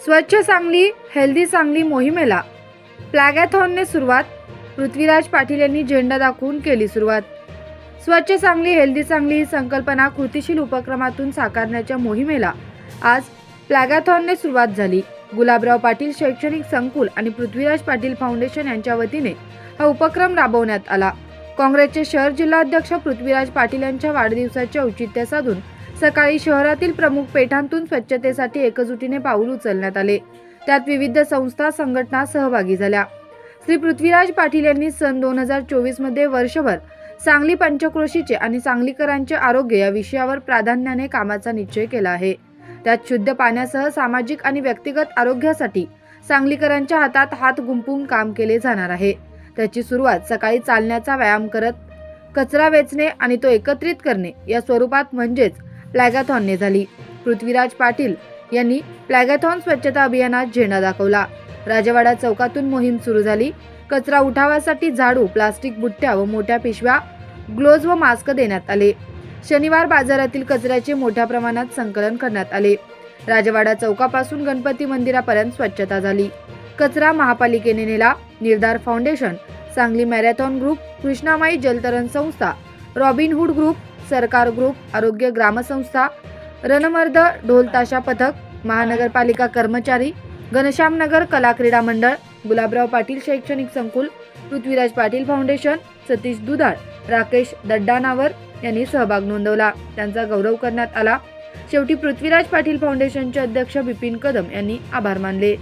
स्वच्छ सांगली हेल्दी सांगली मोहिमेला. प्लॅगॅथॉनने सुरुवात. पृथ्वीराज पाटील यांनी झेंडा दाखवून केली सुरुवात. स्वच्छ सांगली हेल्दी सांगली ही संकल्पना कृतीशील उपक्रमातून साकारण्याच्या मोहिमेला. आज प्लॅगॅथॉनने सुरुवात झाली. गुलाबराव पाटील शैक्षणिक संकुल आणि पृथ्वीराज पाटील फाउंडेशन यांच्या वतीने हा उपक्रम राबवण्यात आला. काँग्रेसचे शहर जिल्हाध्यक्ष पृथ्वीराज पाटील यांच्या वाढदिवसाचे औचित्य साधून सकाळी शहरातील प्रमुख पेठांतून स्वच्छतेसाठी एकजुटीने पाऊल उचलण्यात आले. त्यात विविध संस्था संघटना सहभागी झाल्या. श्री पृथ्वीराज पाटील यांनी सन दोन हजार चोवीसमध्ये वर्षभर सांगली पंचक्रोशीचे आणि सांगलीकरांचे आरोग्य या विषयावर प्राधान्याने कामाचा निश्चय केला आहे. त्यात शुद्ध पाण्यासह सामाजिक आणि व्यक्तिगत आरोग्यासाठी सांगलीकरांच्या हातात हात गुंपून काम केले जाणार आहे. त्याची सुरुवात सकाळी चालण्याचा व्यायाम करत कचरा वेचणे आणि तो एकत्रित करणे या स्वरूपात म्हणजेच प्लॅगॅथॉनने झाली. पृथ्वीराज पाटील यांनी प्लॅगॅथॉन स्वच्छता अभियानात झेंडा दाखवला. राजवाडा चौकातून मोहीम सुरू झाली. कचरा उठावासाठी झाडू प्लास्टिक बुट्ट्या व मोठ्या पिशव्या ग्लोव्ज व मास्क देण्यात आले. शनिवार बाजारातील कचऱ्याचे मोठ्या प्रमाणात संकलन करण्यात आले. राजवाडा चौकापासून गणपती मंदिरापर्यंत स्वच्छता झाली. कचरा महापालिकेने नेला. निर्धार foundation Sangli marathon group Krishnamai जलतरण संस्था रॉबिनहूड ग्रुप सरकार ग्रुप आरोग्य ग्रामसंस्था रणमर्द ढोलताशा पथक महानगरपालिका कर्मचारी घनश्यामनगर कला क्रीडा मंडळ गुलाबराव पाटील शैक्षणिक संकुल पृथ्वीराज पाटील फाउंडेशन सतीश दुधाळ राकेश दड्डानावर यांनी सहभाग नोंदवला. त्यांचा गौरव करण्यात आला. शेवटी पृथ्वीराज पाटील फाउंडेशनचे अध्यक्ष बिपिन कदम यांनी आभार मानले.